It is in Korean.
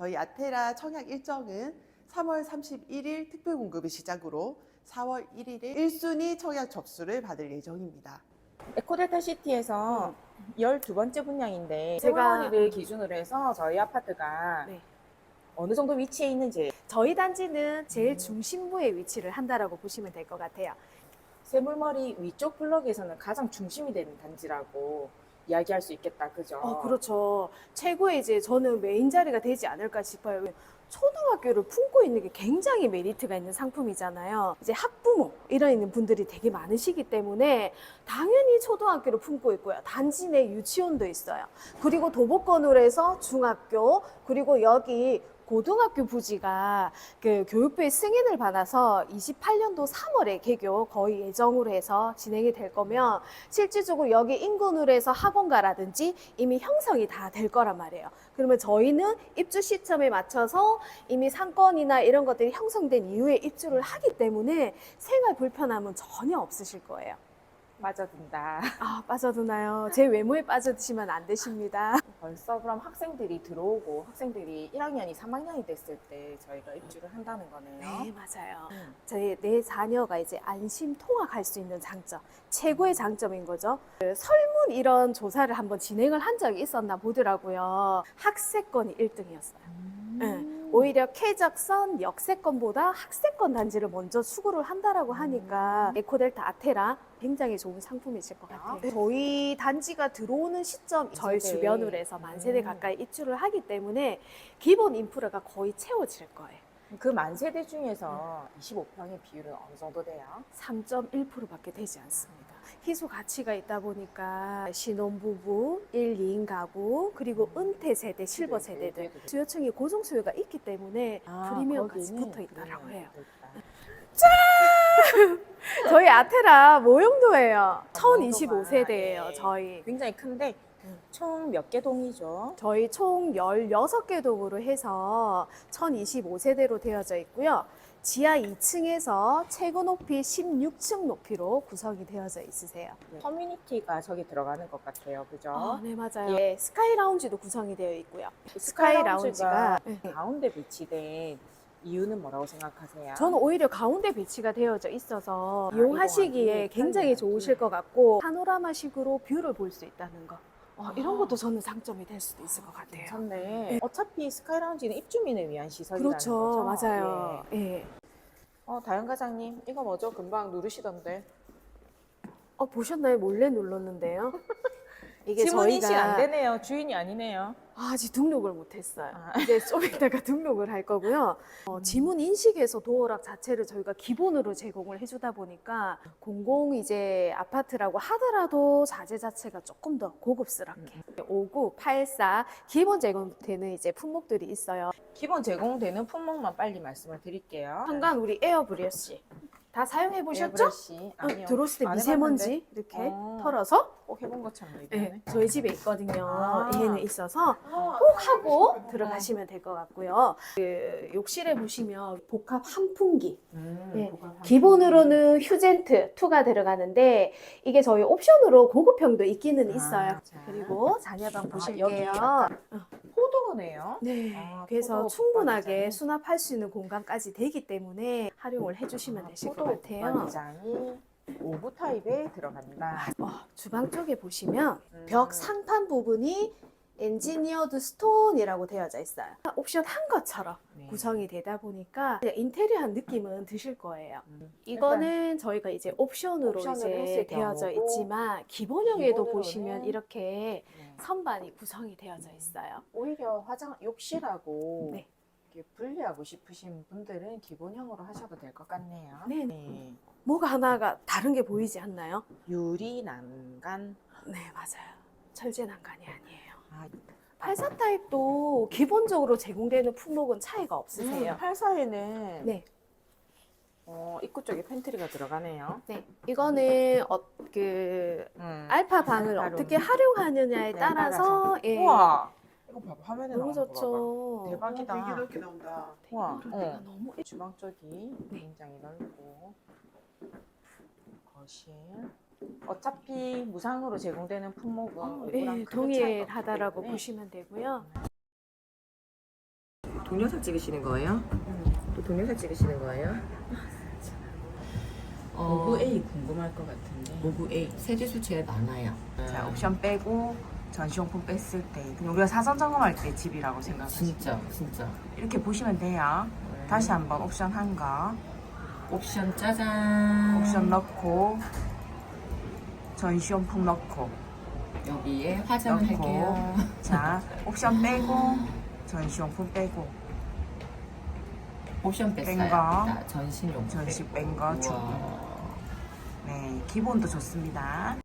저희 아테라 청약 일정은 3월 31일 특별 공급을 시작으로 4월 1일에 1순위 청약 접수를 받을 예정입니다. 에코델타 시티에서 12번째 분양인데 제가- 세월머리를 기준으로 해서 저희 아파트가 네. 어느 정도 위치에 있는지 저희 단지는 제일 음. 중심부에 위치를 한다라고 보시면 될 것 같아요. 세물머리 위쪽 블럭에서는 가장 중심이 되는 단지라고 이야기할 수 있겠다. 그죠? 어, 그렇죠. 최고의 이제 저는 메인 자리가 되지 않을까 싶어요. 초등학교를 품고 있는 게 굉장히 메리트가 있는 상품이잖아요. 이제 학부모 이런 있는 분들이 되게 많으시기 때문에 당연히 초등학교를 품고 있고요. 단지 내 유치원도 있어요. 그리고 도보권으로 해서 중학교 그리고 여기 고등학교 부지가 그 교육부의 승인을 받아서 28년도 3월에 개교 거의 예정으로 해서 진행이 될 거면 실질적으로 여기 인근으로 해서 학원가라든지 이미 형성이 다 될 거란 말이에요. 그러면 저희는 입주 시점에 맞춰서 이미 상권이나 이런 것들이 형성된 이후에 입주를 하기 때문에 생활 불편함은 전혀 없으실 거예요. 빠져든다. 아, 빠져드나요? 제 외모에 빠져드시면 안 되십니다. 벌써 그럼 학생들이 들어오고 학생들이 1학년이 3학년이 됐을 때 저희가 입주를 한다는 거네요. 네, 맞아요. 음. 저희 내 자녀가 이제 안심 통학할 수 있는 장점, 최고의 장점인 거죠. 그 설문 이런 조사를 한번 진행을 한 적이 있었나 보더라고요. 학세권이 1등이었어요. 음. 오히려 쾌적선, 역세권보다 학세권 단지를 먼저 추구를 한다라고 하니까 에코델타 아테라 굉장히 좋은 상품이실 것 같아요. 저희 단지가 들어오는 시점 저희 세대. 주변으로 해서 만 세대 음. 가까이 입주를 하기 때문에 기본 인프라가 거의 채워질 거예요. 그 만세대 중에서 25평의 비율은 어느 정도 돼요? 3.1%밖에 되지 않습니다. 희소 가치가 있다 보니까 신혼부부, 1, 2인 가구, 그리고 은퇴 세대, 실버 네, 세대들 네, 네. 수요층이 고정 수요가 있기 때문에 아, 프리미엄까지 거기는 붙어 있다라고 해요. 있다. 저희 아테라 모형도예요. 모형도가, 1025세대예요. 예. 저희. 굉장히 큰데 음. 총 몇 개 동이죠? 저희 총 16개 동으로 해서 1025세대로 되어져 있고요. 지하 2층에서 최고 높이 16층 높이로 구성이 되어져 있으세요. 커뮤니티가 저기 들어가는 것 같아요. 그죠? 아, 네, 맞아요. 예, 스카이 라운지도 구성이 되어 있고요. 스카이 스카이 라운지가 네. 가운데 배치된 이유는 뭐라고 생각하세요? 저는 오히려 가운데 배치가 되어져 있어서 아, 이용하시기에 굉장히. 좋으실 것 같고 파노라마식으로 뷰를 볼 수 있다는 거. 어, 아. 이런 것도 저는 장점이 될 수도 있을 것 같아요. 괜찮네. 어차피 스카이 라운지는 입주민을 위한 시설이라는 그렇죠, 거죠. 맞아요. 예. 예. 어, 다현 과장님, 이거 뭐죠? 금방 누르시던데. 어 보셨나요? 몰래 눌렀는데요. 이게 지문 인식 안 되네요. 주인이 아니네요. 아, 아직 등록을 못했어요. 아. 이제 좀 이따가 등록을 할 거고요. 어, 지문 인식에서 도어락 자체를 저희가 기본으로 제공을 해주다 보니까 공공 이제 아파트라고 하더라도 자재 자체가 조금 더 고급스럽게 59, 84 기본 제공되는 이제 품목들이 있어요. 기본 제공되는 품목만 빨리 말씀을 드릴게요. 한간 우리 에어 브러쉬 다 사용해 보셨죠? 에어브러쉬. 어, 아니요. 들어왔을 때안 미세먼지 해봤는데. 이렇게 어. 털어서 꼭 해본 것처럼 네, 얘기하네. 저희 집에 있거든요. 아. 얘는 있어서 어. 꼭 하고 들어가시면 될 것 같고요. 그 욕실에 보시면 복합 환풍기. 음, 네. 보관 기본으로는 휴젠트 2가 들어가는데 이게 저희 옵션으로 고급형도 있기는 아, 있어요. 자. 그리고 자녀방 아, 보실게요. 약간 포 도네요. 네. 아, 그래서 충분하게 붙박이장이. 수납할 수 있는 공간까지 되기 때문에 활용을 해주시면 되실 것 같아요. 장이 오브 타입에 들어간다. 어, 주방 쪽에 보시면 음. 벽 상판 부분이 엔지니어드 스톤이라고 되어져 있어요. 옵션 한 것처럼 네. 구성이 되다 보니까 인테리어한 느낌은 드실 거예요. 음. 이거는 저희가 이제 옵션으로 이제 되어져 경우고, 있지만 기본형에도 보시면 이렇게 네. 선반이 구성이 되어져 있어요. 오히려 화장 욕실하고 네. 분리하고 싶으신 분들은 기본형으로 하셔도 될 것 같네요. 네. 뭐가 하나가 다른 게 보이지 않나요? 유리 난간. 네, 맞아요. 철제 난간이 아니에요. 아, 84 타입도 기본적으로 제공되는 품목은 차이가 없으세요. 84에는 네. 어, 입구 쪽에 팬트리가 들어가네요. 네, 이거는 어, 그 음. 알파 방을 알파룸. 어떻게 활용하느냐에 네, 따라서 예, 우와. 이거 봐봐 화면에 너무 나오는 거 봐봐. 좋죠. 대박이다. 되게 이렇게 나온다. 우와. 어. 너무 주방 쪽이 네. 굉장히 넓고 거실. 어차피 무상으로 제공되는 품목은 어, 이거랑 예, 크게 차이가 없기 동일하다라고 때문에 보시면 되고요. 동영상 찍으시는 거예요? 또 동영상 찍으시는 거예요? 어, 오브 A 궁금할 것 같은데. 오브 A 세제수 제일 많아요. 자 옵션 빼고 전시용품 뺐을 때 그냥 우리가 사전 점검할 때 집이라고 생각하시면 진짜 진짜. 이렇게 보시면 돼요. 다시 한번 옵션 한 거, 옵션 짜잔. 옵션 넣고 전시용품 넣고 여기에 화장을 넣고. 할게요. 자 옵션 빼고 전시용품 빼고 옵션 뺀 뺐어요. 거. 자, 전신용. 전시 뺀거 주고. 네 기본도 좋습니다.